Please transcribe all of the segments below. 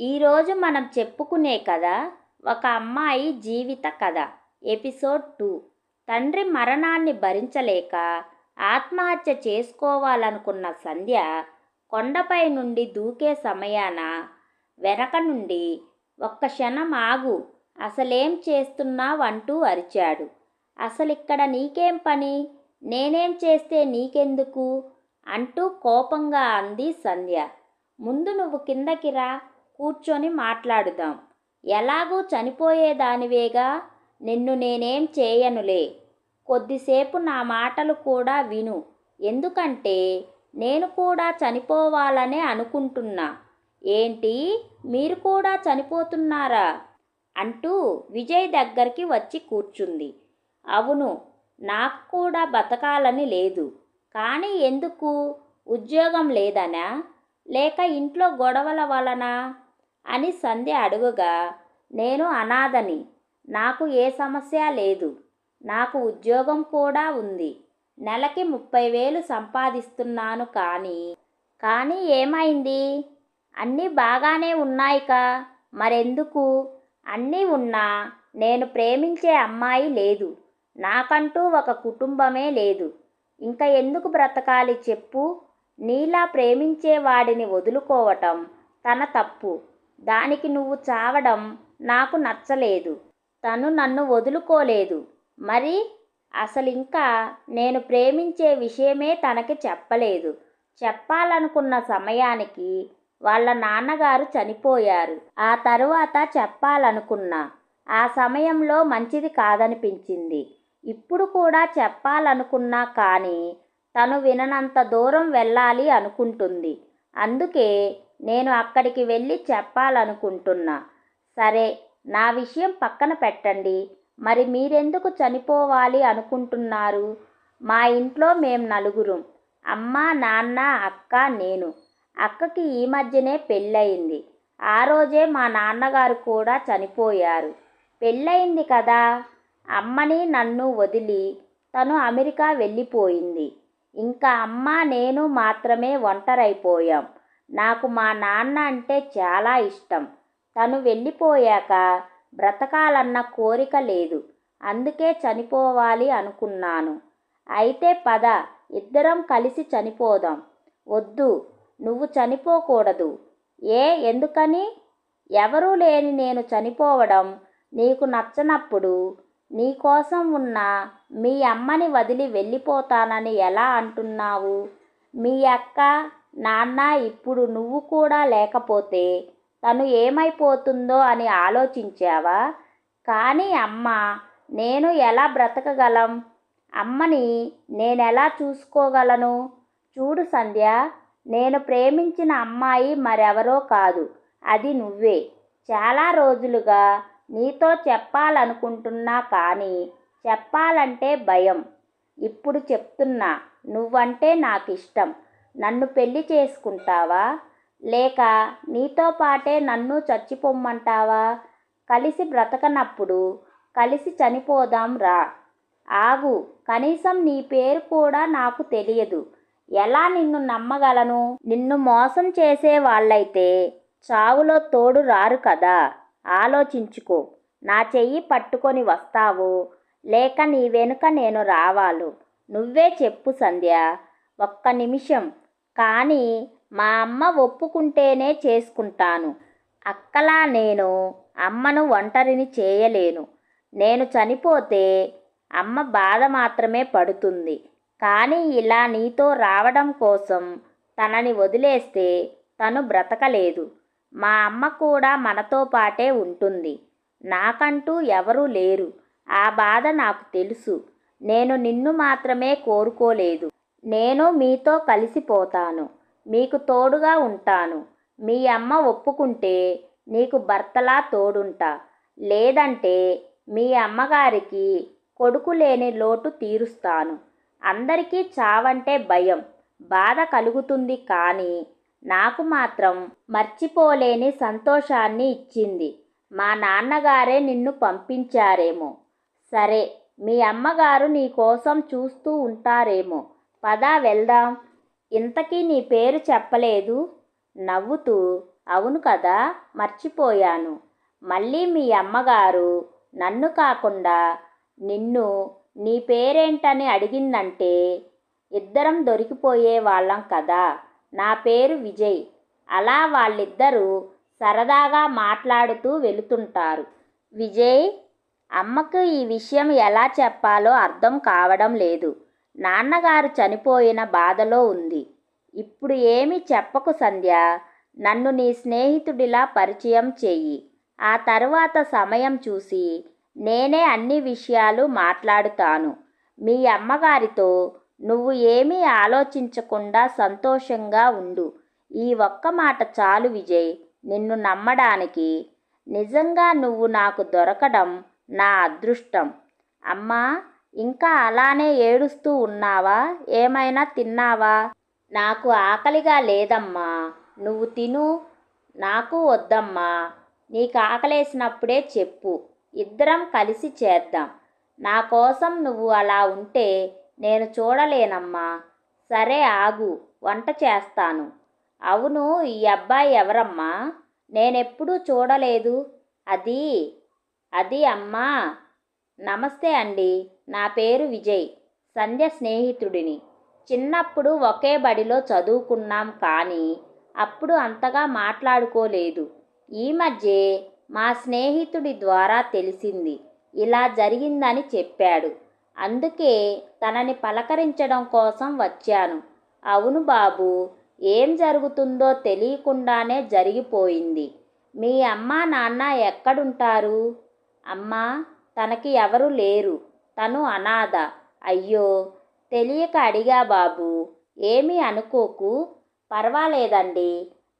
ఈరోజు మనం చెప్పుకునే కథ ఒక అమ్మాయి జీవిత కథ ఎపిసోడ్ టూ. తండ్రి మరణాన్ని భరించలేక ఆత్మహత్య చేసుకోవాలనుకున్న సంధ్య కొండపై నుండి దూకే సమయాన వెనక నుండి ఒక్క క్షణం ఆగు అసలేం చేస్తున్నావు? అంటూ అరిచాడు. అసలిక్కడ నీకేం పని? నేనేం చేస్తే నీకెందుకు? అంటూ కోపంగా అంది సంధ్య. ముందు నువ్వు కిందకి రా కూర్చొని మాట్లాడుదాం. ఎలాగూ చనిపోయేదానివేగా? నిన్ను నేనేం చేయనులే. కొద్దిసేపు నా మాటలు కూడా విను. ఎందుకంటే నేను కూడా చనిపోవాలనే అనుకుంటున్నా. ఏంటి? మీరు కూడా చనిపోతున్నారా? అంటూ విజయ్ దగ్గరికి వచ్చి కూర్చుంది. అవును నాకు కూడా బతకాలని లేదు. కానీ ఎందుకు? ఉద్యోగం లేదనా? లేక ఇంట్లో గొడవల వలన? అని సంధ్య అడుగుగా నేను అనాథని. నాకు ఏ సమస్య లేదు. నాకు ఉద్యోగం కూడా ఉంది. నెలకి ముప్పై వేలు సంపాదిస్తున్నాను కానీ కానీ ఏమైంది? అన్నీ బాగానే ఉన్నాయికా? మరెందుకు? అన్నీ ఉన్నా నేను ప్రేమించే అమ్మాయి లేదు. నాకంటూ ఒక కుటుంబమే లేదు. ఇంకా ఎందుకు బ్రతకాలి చెప్పు? నీలా ప్రేమించే వాడిని వదులుకోవటం తన తప్పు. దానికి నువ్వు చావడం నాకు నచ్చలేదు. తను నన్ను వదులుకోలేదు. మరి అసలు ఇంకా నేను ప్రేమించే విషయమే తనకి చెప్పలేదు. చెప్పాలనుకున్న సమయానికి వాళ్ళ నాన్నగారు చనిపోయారు. ఆ తరువాత చెప్పాలనుకున్నా ఆ సమయంలో మంచిది కాదనిపించింది. ఇప్పుడు కూడా చెప్పాలనుకున్నా కానీ తను విననంత దూరం వెళ్ళాలి అనుకుంటుంది. అందుకే నేను అక్కడికి వెళ్ళి చెప్పాలనుకుంటున్నా. సరే నా విషయం పక్కన పెట్టండి. మరి మీరెందుకు చనిపోవాలి అనుకుంటున్నారు? మా ఇంట్లో మేం నలుగురం. అమ్మ నాన్న అక్క నేను. అక్కకి ఈ మధ్యనే పెళ్ళయింది. ఆ రోజే మా నాన్నగారు కూడా చనిపోయారు. పెళ్ళయింది కదా? అమ్మని నన్ను వదిలి తను అమెరికా వెళ్ళిపోయింది. ఇంకా అమ్మ నేను మాత్రమే ఒంటరైపోయాం. నాకు మా నాన్న అంటే చాలా ఇష్టం. తను వెళ్ళిపోయాక బ్రతకాలన్న కోరిక లేదు. అందుకే చనిపోవాలి అనుకున్నాను. అయితే పద ఇద్దరం కలిసి చనిపోదాం. వద్దు నువ్వు చనిపోకూడదు. ఏ ఎందుకని? ఎవరూ లేని నేను చనిపోవడం నీకు నచ్చనప్పుడు నీకోసం ఉన్న మీ అమ్మని వదిలి వెళ్ళిపోతానని ఎలా అంటున్నావు? మీ అక్క నాన్న ఇప్పుడు నువ్వు కూడా లేకపోతే తను ఏమైపోతుందో అని ఆలోచించావా? కానీ అమ్మ నేను ఎలా బ్రతకగలం? అమ్మని నేనెలా చూసుకోగలను? చూడు సంధ్య నేను ప్రేమించిన అమ్మాయి మరెవరో కాదు అది నువ్వే. చాలా రోజులుగా నీతో చెప్పాలనుకుంటున్నా కానీ చెప్పాలంటే భయం. ఇప్పుడు చెప్తున్నా నువ్వంటే నాకు ఇష్టం నన్ను పెళ్ళి చేసుకుంటావా? లేక నీతో పాటే నన్ను చచ్చిపోమ్మంటావా? కలిసి బ్రతకనప్పుడు కలిసి చనిపోదాం రా. ఆగు కనీసం నీ పేరు కూడా నాకు తెలియదు. ఎలా నిన్ను నమ్మగలను? నిన్ను మోసం చేసే వాళ్ళైతే చావులో తోడు రారు కదా. ఆలోచించుకో నా చెయ్యి పట్టుకొని వస్తావు. లేక నీ వెనుక నేను రావాలు. నువ్వే చెప్పు సంధ్య. ఒక్క నిమిషం. కానీ మా అమ్మ ఒప్పుకుంటేనే చేసుకుంటాను. అక్కలా నేను అమ్మను ఒంటరిని చేయలేను. నేను చనిపోతే అమ్మ బాధ మాత్రమే పడుతుంది. కానీ ఇలా నీతో రావడం కోసం తనని వదిలేస్తే తను బ్రతకలేదు. మా అమ్మ కూడా మనతో పాటే ఉంటుంది. నాకంటూ ఎవరూ లేరు. ఆ బాధ నాకు తెలుసు. నేను నిన్ను మాత్రమే కోరుకోలేదు. నేను మీతో కలిసిపోతాను మీకు తోడుగా ఉంటాను. మీ అమ్మ ఒప్పుకుంటే నీకు భర్తలా తోడుంటా. లేదంటే మీ అమ్మగారికి కొడుకు లేని లోటు తీరుస్తాను. అందరికీ చావంటే భయం. బాధ కలుగుతుంది కానీ నాకు మాత్రం మర్చిపోలేని సంతోషాన్ని ఇచ్చింది. మా నాన్నగారే నిన్ను పంపించారేమో. సరే మీ అమ్మగారు నీ కోసం చూస్తూ ఉంటారేమో. పదా వెళ్దాం. ఇంతకీ నీ పేరు చెప్పలేదు. నవ్వుతూ అవును కదా మర్చిపోయాను. మళ్ళీ మీ అమ్మగారు నన్ను కాకుండా నిన్ను నీ పేరేంటని అడిగిందంటే ఇద్దరం దొరికిపోయే వాళ్ళం కదా. నా పేరు విజయ్. అలా వాళ్ళిద్దరూ సరదాగా మాట్లాడుతూ వెళుతుంటారు. విజయ్ అమ్మకు ఈ విషయం ఎలా చెప్పాలో అర్థం కావడం లేదు. నాన్నగారు చనిపోయిన బాధలో ఉంది. ఇప్పుడు ఏమి చెప్పకు సంధ్య. నన్ను నీ స్నేహితుడిలా పరిచయం చెయ్యి. ఆ తరువాత సమయం చూసి నేనే అన్ని విషయాలు మాట్లాడుతాను. మీ అమ్మగారితో నువ్వు ఏమీ ఆలోచించకుండా సంతోషంగా ఉండు. ఈ ఒక్క మాట చాలు విజయ్. నిన్ను నమ్మడానికి నిజంగా నువ్వు నాకు దొరకడం నా అదృష్టం. అమ్మా ఇంకా అలానే ఏడుస్తూ ఉన్నావా? ఏమైనా తిన్నావా? నాకు ఆకలిగా లేదమ్మా. నువ్వు తిను. నాకు వద్దమ్మా. నీకు ఆకలేసినప్పుడే చెప్పు. ఇద్దరం కలిసి చేద్దాం. నా కోసం నువ్వు అలా ఉంటే నేను చూడలేనమ్మా. సరే ఆగు. వంట చేస్తాను. అవును ఈ అబ్బాయి ఎవరమ్మా? నేనెప్పుడూ చూడలేదు. అది అది అమ్మా. నమస్తే అండి. నా పేరు విజయ్ సంధ్య స్నేహితుడిని. చిన్నప్పుడు ఒకే బడిలో చదువుకున్నాం కానీ అప్పుడు అంతగా మాట్లాడుకోలేదు. ఈ మధ్యే మా స్నేహితుడి ద్వారా తెలిసింది. ఇలా జరిగిందని చెప్పాడు. అందుకే తనని పలకరించడం కోసం వచ్చాను. అవును బాబు ఏం జరుగుతుందో తెలియకుండానే జరిగిపోయింది. మీ అమ్మ నాన్న ఎక్కడుంటారు? అమ్మా తనకి ఎవరు లేరు. తను అనాథ. అయ్యో! తెలియక అడిగా బాబు. ఏమీ అనుకోకు. పర్వాలేదండి.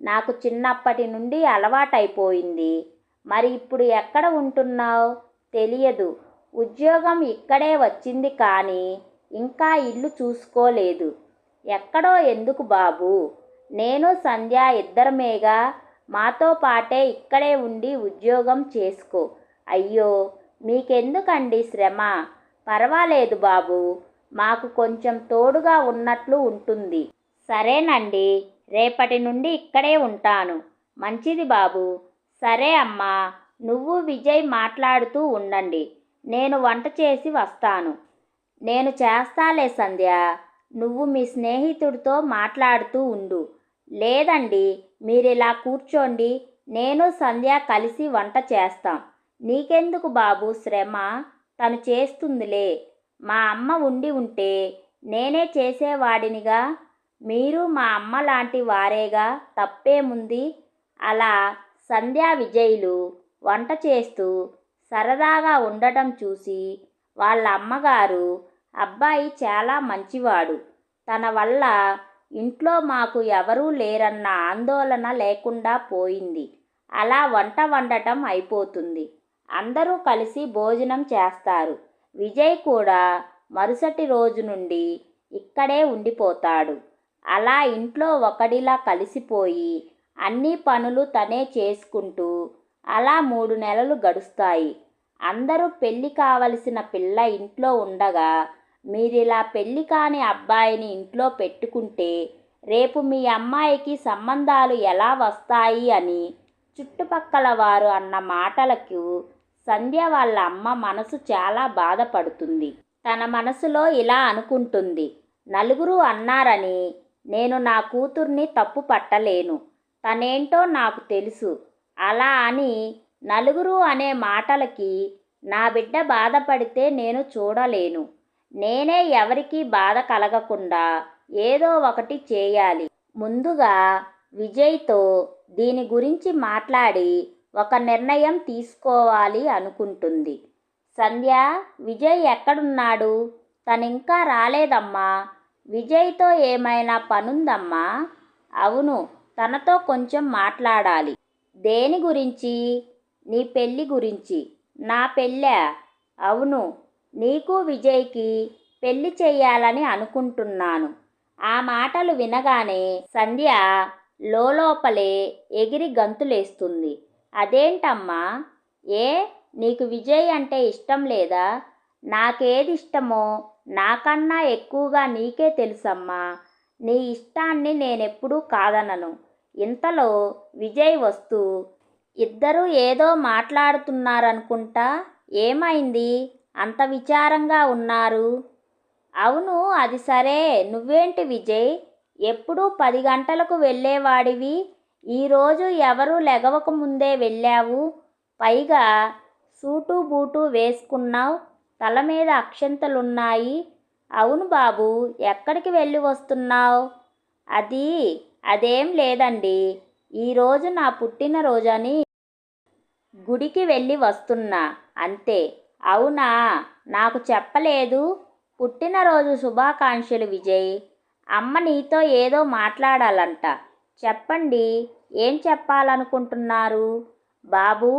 నాకు చిన్నప్పటి నుండి అలవాటైపోయింది. మరి ఇప్పుడు ఎక్కడ ఉంటున్నావు? తెలియదు. ఉద్యోగం ఇక్కడే వచ్చింది కానీ ఇంకా ఇల్లు చూసుకోలేదు. ఎక్కడో ఎందుకు బాబు? నేను సంధ్య ఇద్దరమేగా? మాతో పాటే ఇక్కడే ఉండి ఉద్యోగం చేసుకో. అయ్యో! మీకెందుకండి శ్రమ? పర్వాలేదు బాబు మాకు కొంచెం తోడుగా ఉన్నట్లు ఉంటుంది. సరేనండి రేపటి నుండి ఇక్కడే ఉంటాను. మంచిది బాబు. సరే అమ్మా నువ్వు విజయ్ మాట్లాడుతూ ఉండండి. నేను వంట చేసి వస్తాను. నేను చేస్తాలే సంధ్య. నువ్వు మీ స్నేహితుడితో మాట్లాడుతూ ఉండు. లేదండి మీరిలా కూర్చోండి. నేను సంధ్య కలిసి వంట చేస్తాం. నీకెందుకు బాబు శ్రమ? తను చేస్తుందిలే. మా అమ్మ ఉండి ఉంటే నేనే చేసేవాడినిగా. మీరు మా అమ్మ లాంటి వారేగా తప్పేముంది? అలా సంధ్యా విజయులు వంట చేస్తూ సరదాగా ఉండటం చూసి వాళ్ళ అమ్మగారు అబ్బాయి చాలా మంచివాడు. తన వల్ల ఇంట్లో మాకు ఎవరూ లేరన్న ఆందోళన లేకుండా పోయింది. అలా వంట వండటం అయిపోతుంది. అందరూ కలిసి భోజనం చేస్తారు. విజయ్ కూడా మరుసటి రోజు నుండి ఇక్కడే ఉండిపోతాడు. అలా ఇంట్లో ఒకడిలా కలిసిపోయి అన్ని పనులు తనే చేసుకుంటూ అలా మూడు నెలలు గడుస్తాయి. అందరూ పెళ్ళి కావలసిన పిల్ల ఇంట్లో ఉండగా మీరిలా పెళ్ళి కాని అబ్బాయిని ఇంట్లో పెట్టుకుంటే రేపు మీ అమ్మాయికి సంబంధాలు ఎలా వస్తాయి అని చుట్టుపక్కల వారు అన్న మాటలకు సంధ్య వాళ్ళ అమ్మ మనసు చాలా బాధపడుతుంది. తన మనసులో ఇలా అనుకుంటుంది. నలుగురు అన్నారని నేను నా కూతుర్ని తప్పు పట్టలేను. తనేంటో నాకు తెలుసు. అలా అని నలుగురు అనే మాటలకి నా బిడ్డ బాధపడితే నేను చూడలేను. నేనే ఎవరికీ బాధ కలగకుండా ఏదో ఒకటి చేయాలి. ముందుగా విజయ్తో దీని గురించి మాట్లాడి ఒక నిర్ణయం తీసుకోవాలి అనుకుంటుంది. సంధ్య విజయ్ ఎక్కడున్నాడు? తనింకా రాలేదమ్మా. విజయ్తో ఏమైనా పనుందమ్మా? అవును తనతో కొంచెం మాట్లాడాలి. దేని గురించి? నీ పెళ్ళి గురించి. నా పెళ్ళా? అవును నీకు విజయ్కి పెళ్ళి చేయాలని అనుకుంటున్నాను. ఆ మాటలు వినగానే సంధ్య లోపలే ఎగిరి గంతులేస్తుంది. అదేంటమ్మా? ఏ? నీకు విజయ్ అంటే ఇష్టం లేదా? నాకేది ఇష్టమో నాకన్నా ఎక్కువగా నీకే తెలుసమ్మా. నీ ఇష్టాన్ని నేనెప్పుడూ కాదనను. ఇంతలో విజయ్ వస్తూ ఇద్దరూ ఏదో మాట్లాడుతున్నారనుకుంటా? ఏమైంది? అంత విచారంగా ఉన్నారు. అవును అది సరే. నువ్వేంటి విజయ్? ఎప్పుడూ పది గంటలకు వెళ్ళేవాడివి? ఈరోజు ఎవరు లెగవక ముందే వెళ్ళావు? పైగా సూటు బూటు వేసుకున్నావు తల మీద అక్షంతలున్నాయి. అవును బాబు ఎక్కడికి వెళ్ళి వస్తున్నావు? అది అదేం లేదండి. ఈరోజు నా పుట్టినరోజని గుడికి వెళ్ళి వస్తున్నా. అంతే. అవునా? నాకు చెప్పలేదు. పుట్టినరోజు శుభాకాంక్షలు విజయ్. అమ్మ నీతో ఏదో మాట్లాడాలంట. చెప్పండి. ఏం చెప్పాలనుకుంటున్నారు? బాబు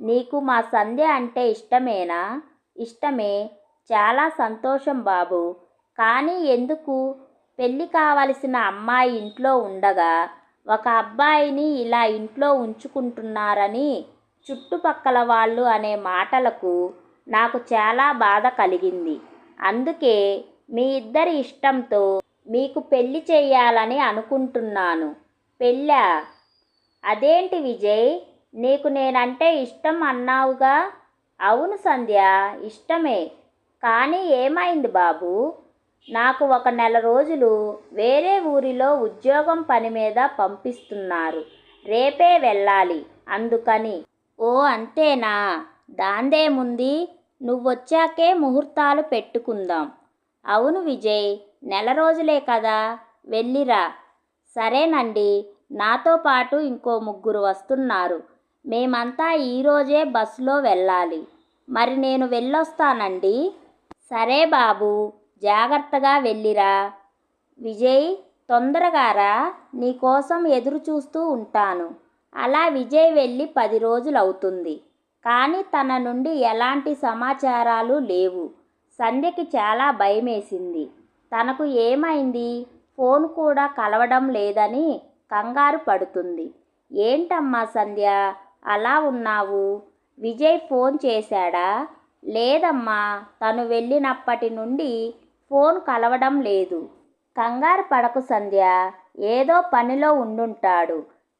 నీకు మా సంధ్య అంటే ఇష్టమేనా? ఇష్టమే. చాలా సంతోషం బాబు. కానీ ఎందుకు? పెళ్ళి కావలసిన అమ్మాయి ఇంట్లో ఉండగా ఒక అబ్బాయిని ఇలా ఇంట్లో ఉంచుకుంటున్నారని చుట్టుపక్కల వాళ్ళు అనే మాటలకు నాకు చాలా బాధ కలిగింది. అందుకే మీ ఇద్దరి ఇష్టంతో మీకు పెళ్ళి చేయాలని అనుకుంటున్నాను. పెళ్ళా? అదేంటి విజయ్? నీకు నేనంటే ఇష్టం అన్నావుగా? అవును సంధ్య ఇష్టమే. కానీ ఏమైంది బాబు? నాకు ఒక నెల రోజులు వేరే ఊరిలో ఉద్యోగం పని మీద పంపిస్తున్నారు. రేపే వెళ్ళాలి అందుకని. ఓ అంతేనా? దాందేముంది? నువ్వొచ్చాకే ముహూర్తాలు పెట్టుకుందాం. అవును విజయ్ నెల రోజులే కదా. వెళ్ళిరా. సరేనండి. నాతో పాటు ఇంకో ముగ్గురు వస్తున్నారు. మేమంతా ఈరోజే బస్సులో వెళ్ళాలి. మరి నేను వెళ్ళొస్తానండి? సరే బాబు జాగ్రత్తగా వెళ్ళిరా. విజయ్ తొందరగారా? నీకోసం ఎదురు చూస్తూ ఉంటాను. అలా విజయ్ వెళ్ళి పది రోజులవుతుంది. కానీ తన నుండి ఎలాంటి సమాచారాలు లేవు. సంధ్యకి చాలా భయమేసింది. తనకు ఏమైంది? ఫోన్ కూడా కలవడం లేదని కంగారు పడుతుంది. ఏంటమ్మా సంధ్య అలా ఉన్నావు? విజయ్ ఫోన్ చేశాడా? లేదమ్మా తను వెళ్ళినప్పటి నుండి ఫోన్ కలవడం లేదు. కంగారు పడకు సంధ్య ఏదో పనిలో ఉండుంటాడు.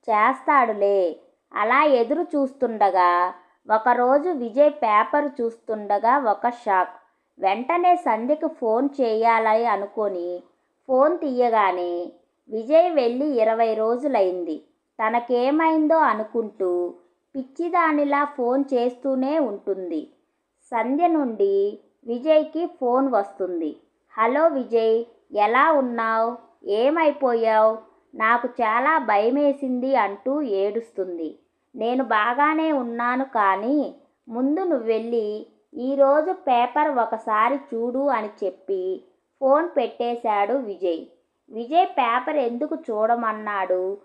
చేస్తాడులే. అలా ఎదురు చూస్తుండగా ఒకరోజు విజయ్ పేపర్ చూస్తుండగా ఒక షాక్. వెంటనే సంధ్యకు ఫోన్ చేయాలని అనుకొని ఫోన్ తీయగానే విజయ్ వెళ్ళి ఇరవై రోజులైంది. తనకేమైందో అనుకుంటూ పిచ్చిదానిలా ఫోన్ చేస్తూనే ఉంటుంది. సంధ్య నుండి విజయ్కి ఫోన్ వస్తుంది. హలో విజయ్ ఎలా ఉన్నావు? ఏమైపోయావు? నాకు చాలా భయమేసింది అంటూ ఏడుస్తుంది. నేను బాగానే ఉన్నాను కానీ ముందు నువ్వు వెళ్ళి ఈరోజు పేపర్ ఒకసారి చూడు అని చెప్పి ఫోన్ పెట్టేశాడు విజయ్. విజయ్ పేపర్ ఎందుకు చూడమన్నాడు?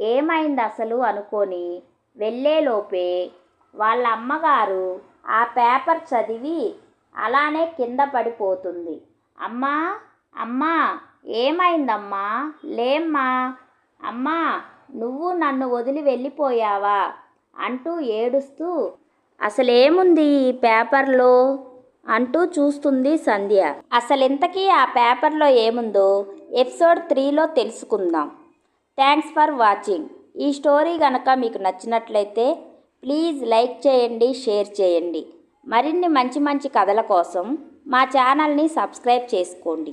ఏమైంది అసలు అనుకొని వెళ్ళేలోపే వాళ్ళ అమ్మగారు ఆ పేపర్ చదివి అలానే కింద పడిపోతుంది. అమ్మా అమ్మా ఏమైందమ్మా? లేమ్మా. అమ్మా నువ్వు నన్ను వదిలి వెళ్ళిపోయావా? అంటూ ఏడుస్తూ అసలేముంది ఈ పేపర్లో? అంటూ చూస్తుంది సంధ్య. అసలింతకీ ఆ పేపర్లో ఏముందో ఎపిసోడ్ త్రీలో తెలుసుకుందాం. Thanks for watching. ఈ స్టోరీ కనుక మీకు నచ్చినట్లయితే ప్లీజ్ లైక్ చేయండి షేర్ చేయండి. మరిన్ని మంచి మంచి కథల కోసం మా ఛానల్ని సబ్స్క్రైబ్ చేసుకోండి.